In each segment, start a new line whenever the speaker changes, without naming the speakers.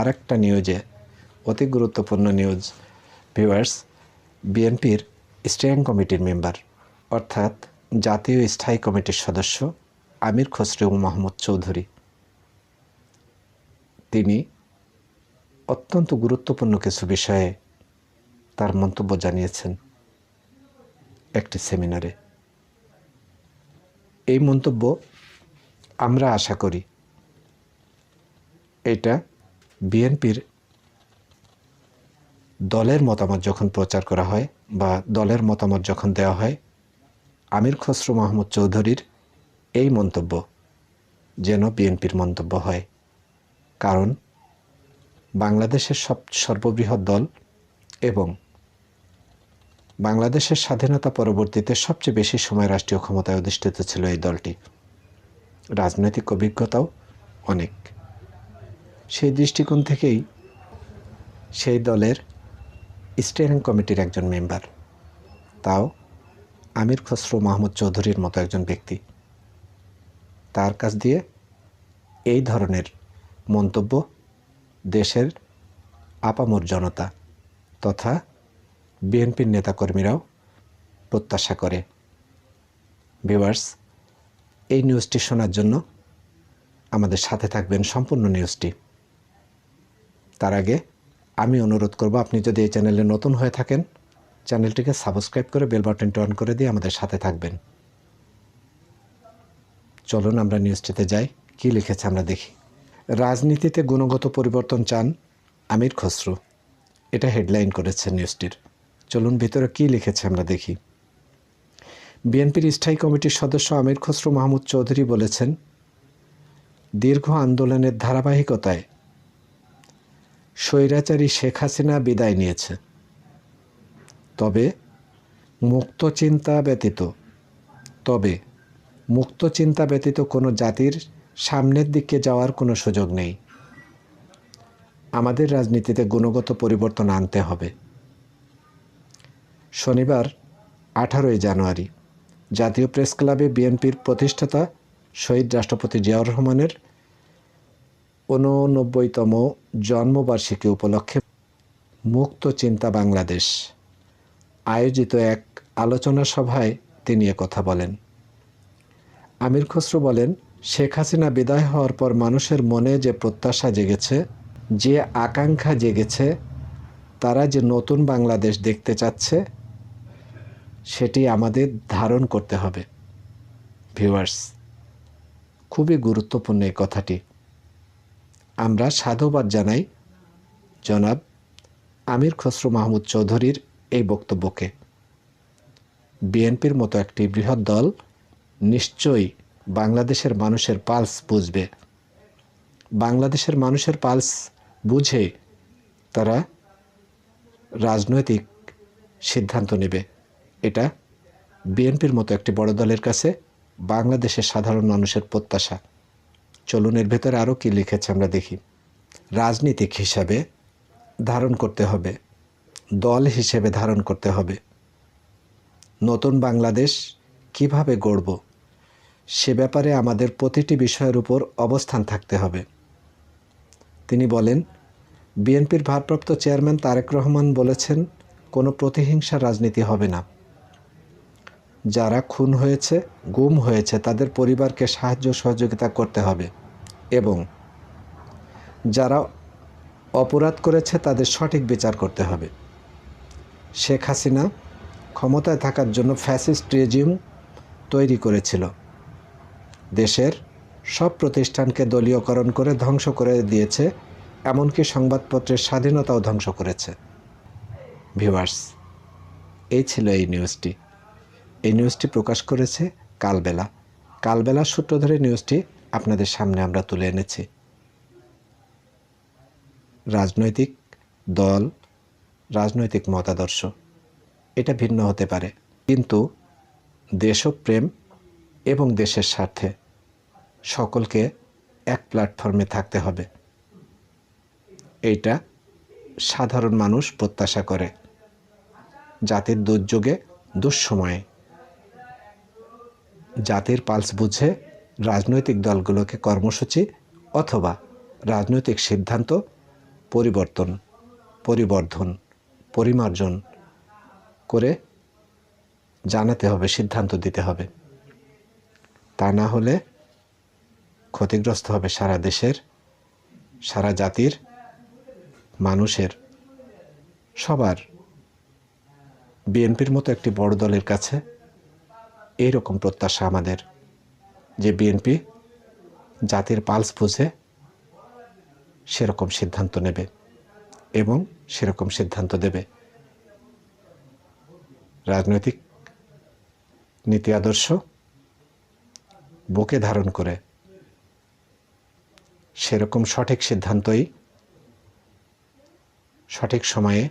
আরেকটা নিউজে অতি গুরুত্বপূর্ণ নিউজ ভিউয়ার্স বিএনপির স্টেয়ারিং কমিটির মেম্বার অর্থাৎ জাতীয় স্থায়ী কমিটির সদস্য আমির খসরু মাহমুদ চৌধুরী তিনি অত্যন্ত গুরুত্বপূর্ণ কিছু বিষয়ে তার মন্তব্য জানিয়েছেন একটি সেমিনারে এই মন্তব্য আমরা আশা করি এটা বিএনপির দলের মতামত যখন প্রচার করা হয় বা দলের মতামত যখন দেওয়া হয় আমির খসরু মাহমুদ চৌধুরীর এই মন্তব্য যেন বিএনপির মন্তব্য হয় কারণ বাংলাদেশের সব সর্ববৃহৎ দল এবং বাংলাদেশের স্বাধীনতা পরবর্তীতে সবচেয়ে বেশি সময় রাষ্ট্রীয় ক্ষমতায় অধিষ্ঠিত ছিল এই দলটি রাজনৈতিক অভিজ্ঞতাও অনেক সেই দৃষ্টিকোণ থেকেই সেই দলের স্টিয়ারিং কমিটির একজন মেম্বার তাও আমির খসরু মাহমুদ চৌধুরীর মতো একজন ব্যক্তি তার কাছ দিয়ে এই ধরনের মন্তব্য দেশের আপামর জনতা তথা বিএনপির নেতাকর্মীরাও প্রত্যাশা করে ভিউয়ার্স এই নিউজটি শোনার জন্য আমাদের সাথে থাকবেন সম্পূর্ণ নিউজটি তার আগে আমি অনুরোধ করব আপনি যদি এই চ্যানেলে নতুন হয়ে থাকেন চ্যানেলটিকে সাবস্ক্রাইব করে বেল বাটনটি অন করে দিয়ে আমাদের সাথে থাকবেন চলুন আমরা নিউজটিতে যাই কি লিখেছে আমরা দেখি রাজনীতিতে গুণগত পরিবর্তন চান আমির খসরু এটা হেডলাইন করেছে নিউজটির চলুন ভিতরে কি লিখেছে আমরা দেখি বিএনপির স্থায়ী কমিটির সদস্য আমির খসরু মাহমুদ চৌধুরী বলেছেন দীর্ঘ আন্দোলনের ধারাবাহিকতায় স্বৈরাচারী শেখ হাসিনা বিদায় নিয়েছে তবে মুক্ত চিন্তা ব্যতীত তবে মুক্ত চিন্তা ব্যতীত কোনো জাতির সামনের দিকে যাওয়ার কোনো সুযোগ নেই আমাদের রাজনীতিতে গুণগত পরিবর্তন আনতে হবে শনিবার আঠারোই জানুয়ারি জাতীয় প্রেস ক্লাবে বিএনপির প্রতিষ্ঠাতা শহীদ রাষ্ট্রপতি জিয়াউর রহমানের ঊননব্বইতম জন্মবার্ষিকী উপলক্ষে মুক্ত চিন্তা বাংলাদেশ আয়োজিত এক আলোচনা সভায় তিনি কথা বলেন আমির খসরু বলেন শেখ হাসিনা বিদায় হওয়ার পর মানুষের মনে যে প্রত্যাশা জেগেছে যে আকাঙ্ক্ষা জেগেছে তারা যে নতুন বাংলাদেশ দেখতে চাচ্ছে সেটি আমাদের ধারণ করতে হবে ভিউয়ার্স খুবই গুরুত্বপূর্ণ এই কথাটি আমরা সাধুবাদ জানাই জনাব আমির খসরু মাহমুদ চৌধুরীর এই বক্তব্যকে বিএনপির মতো একটি বৃহৎ দল নিশ্চয়ই বাংলাদেশের মানুষের পালস বুঝবে বাংলাদেশের মানুষের পালস বুঝে তারা রাজনৈতিক সিদ্ধান্ত নেবে এটা বিএনপির মতো একটি বড় দলের কাছে বাংলাদেশের সাধারণ মানুষের প্রত্যাশা চলুন এর ভেতরে আরও কী লিখেছে আমরা দেখি রাজনীতিক হিসাবে ধারণ করতে হবে দল হিসেবে ধারণ করতে হবে নতুন বাংলাদেশ কিভাবে গড়ব সে ব্যাপারে আমাদের প্রতিটি বিষয়ের উপর অবস্থান থাকতে হবে তিনি বলেন বিএনপির ভারপ্রাপ্ত চেয়ারম্যান তারেক রহমান বলেছেন কোনো প্রতিহিংসা রাজনীতি হবে না যারা খুন হয়েছে গুম হয়েছে তাদের পরিবারকে সাহায্য সহযোগিতা করতে হবে এবং যারা অপরাধ করেছে তাদের সঠিক বিচার করতে হবে শেখ হাসিনা ক্ষমতায় থাকার জন্য ফ্যাসিস্ট রেজিম তৈরি করেছিল দেশের সব প্রতিষ্ঠানকে দলীয়করণ করে ধ্বংস করে দিয়েছে এমনকি সংবাদপত্রের স্বাধীনতাও ধ্বংস করেছে ভিউয়ার্স এই ছিল এই নিউজটি এই নিউজটি প্রকাশ করেছে কালবেলা কালবেলা সূত্র ধরে নিউজটি আপনাদের সামনে আমরা তুলে এনেছি রাজনৈতিক দল রাজনৈতিক মতাদর্শ এটা ভিন্ন হতে পারে কিন্তু দেশপ্রেম এবং দেশের স্বার্থে সকলকে এক প্ল্যাটফর্মে থাকতে হবে এইটা সাধারণ মানুষ প্রত্যাশা করে জাতির দুর্যোগে দুঃসময়ে জাতির পালস বুঝে রাজনৈতিক দলগুলোকে কর্মসূচি অথবা রাজনৈতিক সিদ্ধান্ত পরিবর্তন পরিবর্ধন পরিমার্জন করে জানাতে হবে সিদ্ধান্ত দিতে হবে তা না হলে ক্ষতিগ্রস্ত হবে সারা দেশের সারা জাতির মানুষের সবার বিএনপির মতো একটি বড় দলের কাছে এই রকম প্রত্যাশা আমাদের যে বিএনপি জাতির পালস বুঝে সেরকম সিদ্ধান্ত নেবে এবং সেরকম সিদ্ধান্ত দেবে রাজনৈতিক নীতি আদর্শ বুকে ধারণ করে সেরকম সঠিক সিদ্ধান্তই সঠিক সময়ে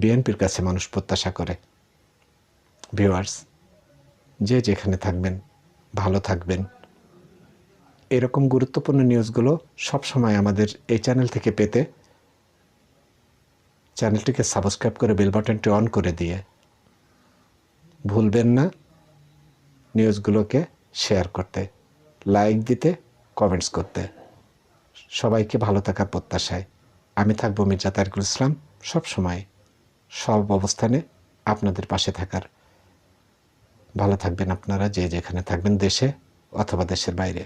বিএনপির কাছে মানুষ প্রত্যাশা করে ভিউয়ার্স যে যেখানে থাকবেন ভালো থাকবেন এরকম গুরুত্বপূর্ণ নিউজগুলো সবসময় আমাদের এই চ্যানেল থেকে পেতে চ্যানেলটিকে সাবস্ক্রাইব করে বেল বাটনটি অন করে দিয়ে ভুলবেন না নিউজগুলোকে শেয়ার করতে লাইক দিতে কমেন্টস করতে সবাইকে ভালো থাকার প্রত্যাশায় আমি থাকব মির্জা তারিকুল ইসলাম সবসময় সব অবস্থানে আপনাদের পাশে থাকার ভালো থাকবেন আপনারা যে যেখানে থাকবেন দেশে অথবা দেশের বাইরে